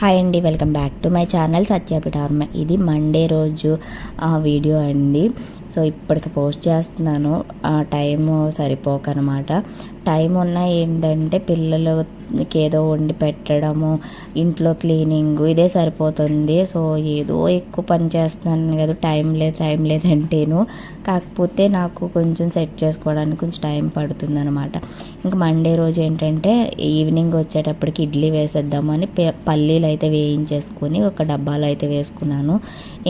Hi అండి welcome back to my channel సత్యాపిటార్మ ఇది Monday రోజు వీడియో అండి. సో ఇప్పటికి పోస్ట్ చేస్తున్నాను. ఆ టైం సరిపోకనమాట. టైం ఉన్న ఏంటంటే పిల్లలకి ఏదో వండి పెట్టడము ఇంట్లో క్లీనింగ్ ఇదే సరిపోతుంది. సో ఏదో ఎక్కువ పని చేస్తున్నాను కదా టైం లేదు టైం లేదంటేను కాకపోతే నాకు కొంచెం సెట్ చేసుకోవడానికి కొంచెం టైం పడుతుంది అనమాట ఇంకా మండే రోజు ఏంటంటే ఈవినింగ్ వచ్చేటప్పటికి ఇడ్లీ వేసేద్దామని పల్లీలు అయితే వేయించేసుకొని ఒక డబ్బాలో అయితే వేసుకున్నాను.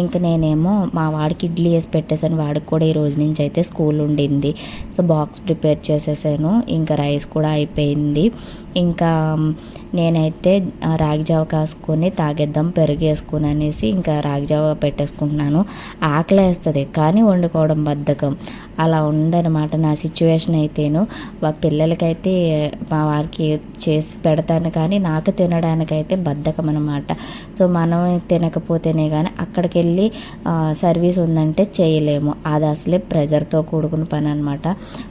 ఇంకా నేనేమో మా వాడికి ఇడ్లీ వేసి పెట్టేసాను వాడికి కూడా ఈ రోజు నుంచి అయితే స్కూల్ ఉండింది. సో బాక్స్ ప్రిపేర్ చేసేసాను. ఇంకా రైస్ కూడా అయిపోయింది. ఇంకా నేనైతే రాగి జావ కాసుకొని తాగేద్దాం పెరుగు వేసుకుని అనేసి ఇంకా రాగి జావ పెట్టేసుకుంటున్నాను. ఆకలి వేస్తుంది కానీ వండుకోవడం బద్ధకం. అలా ఉందన్నమాట నా సిచ్యువేషన్ అయితేను. మా పిల్లలకైతే మా వారికి చేసి పెడతాను కానీ నాకు తినడానికైతే బద్ధకం అనమాట సో మనం తినకపోతేనే కానీ అక్కడికి వెళ్ళి సర్వీస్ ఉందంటే చేయలేము. అది అసలే ప్రెజర్తో కూడుకున్న పని అనమాట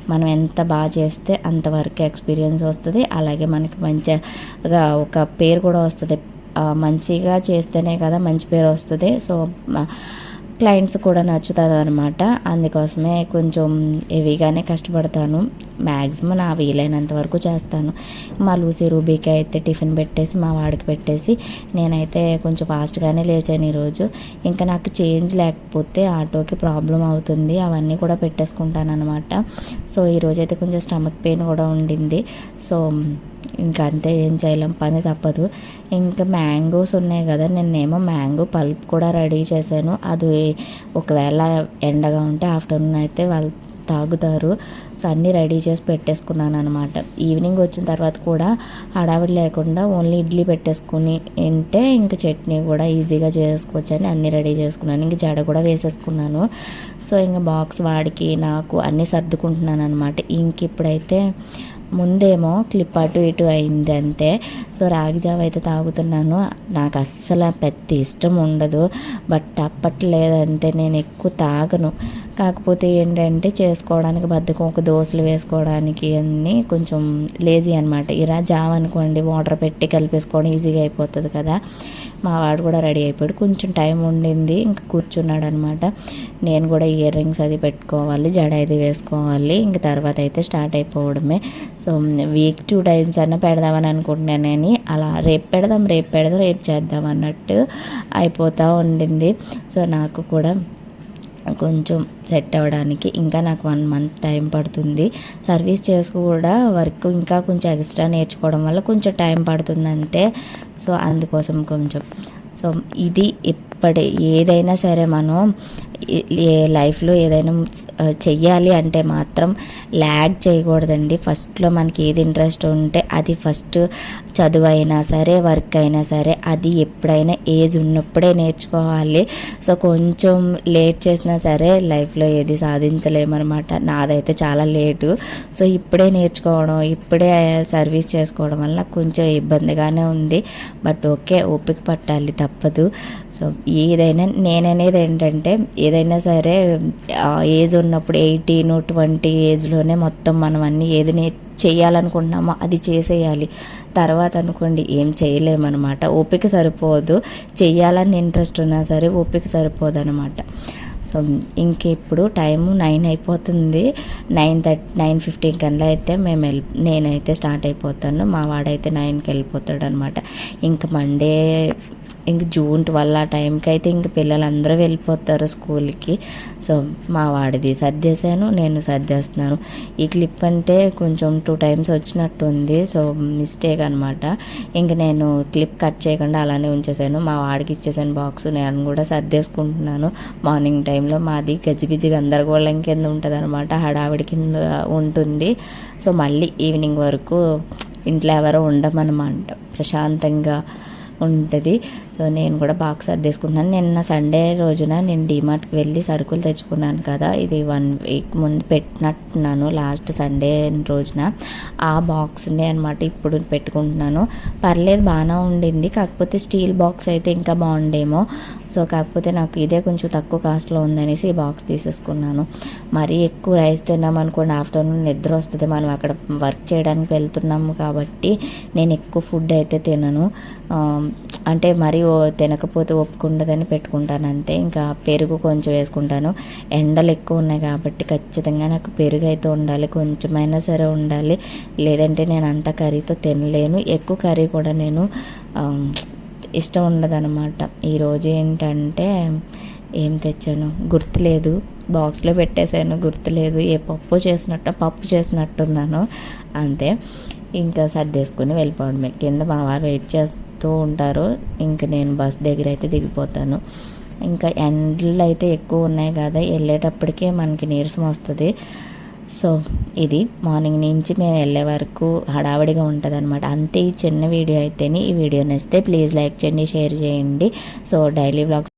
మనం ఎంత బాగా చేస్తే అంతవరకు ఎక్స్పీరియన్స్ వస్తుంది. అలాగే మనకి మంచిగా ఒక పేరు కూడా వస్తుంది. మంచిగా చేస్తేనే కదా మంచి పేరు వస్తుంది. సో క్లయింట్స్ కూడా నచ్చుతుంది అనమాట అందుకోసమే కొంచెం హెవీగానే కష్టపడతాను. మ్యాక్సిమం నా వీలైనంత వరకు చేస్తాను. మా లూసీ రూబీకి అయితే టిఫిన్ పెట్టేసి మా వాడికి పెట్టేసి నేనైతే కొంచెం ఫాస్ట్గానే లేచాను ఈరోజు. ఇంకా నాకు చేంజ్ లేకపోతే ఆటోకి ప్రాబ్లం అవుతుంది. అవన్నీ కూడా పెట్టేసుకుంటాను అనమాట సో ఈరోజు అయితే కొంచెం స్టమక్ పెయిన్ కూడా ఉండింది. సో ఇంకా అంతే ఏం చేయలేం పని తప్పదు. ఇంకా మ్యాంగోస్ ఉన్నాయి కదా నేనేమో మ్యాంగో పల్ప్ కూడా రెడీ చేశాను. అది ఒకవేళ ఎండగా ఉంటే ఆఫ్టర్నూన్ అయితే వాళ్ళు తాగుతారు. సో అన్నీ రెడీ చేసి పెట్టేసుకున్నాను అనమాట ఈవినింగ్ వచ్చిన తర్వాత కూడా హడావిడి లేకుండా ఓన్లీ ఇడ్లీ పెట్టేసుకుని తింటే ఇంకా చట్నీ కూడా ఈజీగా చేసుకోవచ్చు అని అన్నీ రెడీ చేసుకున్నాను. ఇంక జడ కూడా వేసేసుకున్నాను. సో ఇంకా బాక్స్ వాడికి నాకు అన్నీ సర్దుకుంటున్నాను అనమాట ఇంక ఇప్పుడైతే ముందేమో క్లిప్ అటు ఇటు అయింది అంతే. సో రాగి జావ అయితే తాగుతున్నాను. నాకు అస్సలు పెద్ద ఇష్టం ఉండదు. బట్ తప్పట్లేదంతే నేను ఎక్కువ తాగను. కాకపోతే ఏంటంటే చేసుకోవడానికి బద్దకం ఒక దోశలు వేసుకోవడానికి అన్నీ కొంచెం లేజీ అనమాట ఇలా జావ అనుకోండి వాటర్ పెట్టి కలిపేసుకోవడం ఈజీగా అయిపోతుంది కదా. మా వాడు కూడా రెడీ అయిపోయాడు. కొంచెం టైం ఉండింది ఇంకా కూర్చున్నాడు అనమాట నేను కూడా ఇయర్ రింగ్స్ అది పెట్టుకోవాలి జడ అది వేసుకోవాలి. ఇంక తర్వాత అయితే స్టార్ట్ అయిపోవడమే. సో వీక్ టూ టైమ్స్ అన్న పెడదామని అనుకుంటున్నానని అలా రేపు పెడదాం రేపు పెడదాం రేపు చేద్దాం అన్నట్టు అయిపోతూ ఉండింది. సో నాకు కూడా కొంచెం సెట్ అవ్వడానికి ఇంకా నాకు వన్ మంత్ టైం పడుతుంది. సర్వీస్ చేసుకు కూడా వర్క్ ఇంకా కొంచెం ఎక్స్ట్రా నేర్చుకోవడం వల్ల కొంచెం టైం పడుతుంది అంతే సో అందుకోసం కొంచెం. సో ఇది ఇప్పటి ఏదైనా సరే మనం ఏ- లైఫ్లో ఏదైనా చెయ్యాలి అంటే మాత్రం ల్యాగ్ చేయకూడదండి. ఫస్ట్లో మనకి ఏది ఇంట్రెస్ట్ ఉంటే అది ఫస్ట్ చదువు అయినా సరే వర్క్ అయినా సరే అది ఎప్పుడైనా ఏజ్ ఉన్నప్పుడే నేర్చుకోవాలి. సో కొంచెం లేట్ చేసినా సరే లైఫ్లో ఏది సాధించలేమన్నమాట. నాదైతే చాలా లేటు. సో ఇప్పుడే నేర్చుకోవడం ఇప్పుడే సర్వీస్ చేసుకోవడం వల్ల కొంచెం ఇబ్బందిగానే ఉంది. బట్ ఓకే ఓపిక పట్టాలి తప్పదు. సో ఏదైనా నేననేది ఏంటంటే ఏదైనా సరే ఏజ్ ఉన్నప్పుడు ఎయిటీన్ ట్వంటీ ఏజ్లోనే మొత్తం మనం అన్నీ ఏది నే చేయాలనుకుంటున్నామో అది చేసేయాలి. తర్వాత అనుకోండి ఏం చేయలేమన్నమాట ఓపిక సరిపోదు. చేయాలని ఇంట్రెస్ట్ ఉన్నా సరే ఓపిక సరిపోదు అనమాట సో ఇంక ఇప్పుడు టైము నైన్ అయిపోతుంది. నైన్ థర్టీ నైన్ ఫిఫ్టీన్ కల్లా అయితే మేము వెళ్ళి నేనైతే స్టార్ట్ అయిపోతాను. మా వాడైతే నైన్కి వెళ్ళిపోతాడు అనమాట ఇంక మండే ఇంక జూన్ ట్వెల్వ్ ఆ టైంకి అయితే ఇంక పిల్లలందరూ వెళ్ళిపోతారు స్కూల్కి. సో మా వాడిది సర్దేశాను నేను సర్దేస్తున్నాను. ఈ క్లిప్ అంటే కొంచెం టూ టైమ్స్ వచ్చినట్టు ఉంది సో మిస్టేక్ అనమాట ఇంక నేను క్లిప్ కట్ చేయకుండా అలానే ఉంచేసాను మా వాడికి ఇచ్చేసాను బాక్స్ నేను కూడా సర్దేసుకుంటున్నాను. మార్నింగ్ టైంలో మాది గజిబిజి గందరగోళం కింద ఉంటుంది అనమాట హడావిడి కింద ఉంటుంది. సో మళ్ళీ ఈవినింగ్ వరకు ఇంట్లో ఎవరో ఉండమన్నమాట. ప్రశాంతంగా ఉంటుంది. సో నేను కూడా బాక్స్ సర్దేసుకుంటున్నాను. నిన్న సండే రోజున నేను డిమార్ట్కి వెళ్ళి సరుకులు తెచ్చుకున్నాను కదా ఇది వన్ వీక్ ముందు పెట్టినట్టున్నాను లాస్ట్ సండే రోజున. ఆ బాక్స్ని అనమాట ఇప్పుడు పెట్టుకుంటున్నాను. పర్లేదు బాగానే ఉండింది కాకపోతే స్టీల్ బాక్స్ అయితే ఇంకా బాగుండేమో. సో కాకపోతే నాకు ఇదే కొంచెం తక్కువ కాస్ట్లో ఉందనేసి ఈ బాక్స్ తీసేసుకున్నాను. మరీ ఎక్కువ రైస్ తిన్నాం అనుకోండి ఆఫ్టర్నూన్ నిద్ర వస్తుంది. మనం అక్కడ వర్క్ చేయడానికి వెళ్తున్నాము కాబట్టి నేను ఎక్కువ ఫుడ్ అయితే తినను. అంటే మరీ తినకపోతే ఒప్పుకుండదని పెట్టుకుంటాను అంతే. ఇంకా పెరుగు కొంచెం వేసుకుంటాను. ఎండలు ఎక్కువ ఉన్నాయి కాబట్టి ఖచ్చితంగా నాకు పెరుగు అయితే ఉండాలి కొంచెమైనా సరే ఉండాలి. లేదంటే నేను అంత కర్రీతో తినలేను. ఎక్కువ కర్రీ కూడా నేను ఇష్టం ఉండదన్నమాట. ఈరోజు ఏంటంటే ఏం తెచ్చాను? గుర్తులేదు. బాక్స్లో పెట్టేశాను గుర్తులేదు. ఏ పప్పు చేసినట్టు పప్పు చేసినట్టున్నాను అంతే. ఇంకా సర్దేసుకుని వెళ్ళిపోవడమే. కింద మా వారు వెయిట్ చేస్తూ ఉంటారు. ఇంక నేను బస్ దగ్గర అయితే దిగిపోతాను. ఇంకా ఎండలు అయితే ఎక్కువ ఉన్నాయి కదా వెళ్ళేటప్పటికే మనకి నీరసం వస్తుంది. సో ఇది మార్నింగ్ నుంచి మేము వెళ్ళే వరకు హడావిడిగా ఉంటుంది అనమాట అంతే ఈ చిన్న వీడియో అయితేనే ఈ వీడియో నచ్చితే ప్లీజ్ లైక్ చేయండి షేర్ చేయండి. So daily vlogs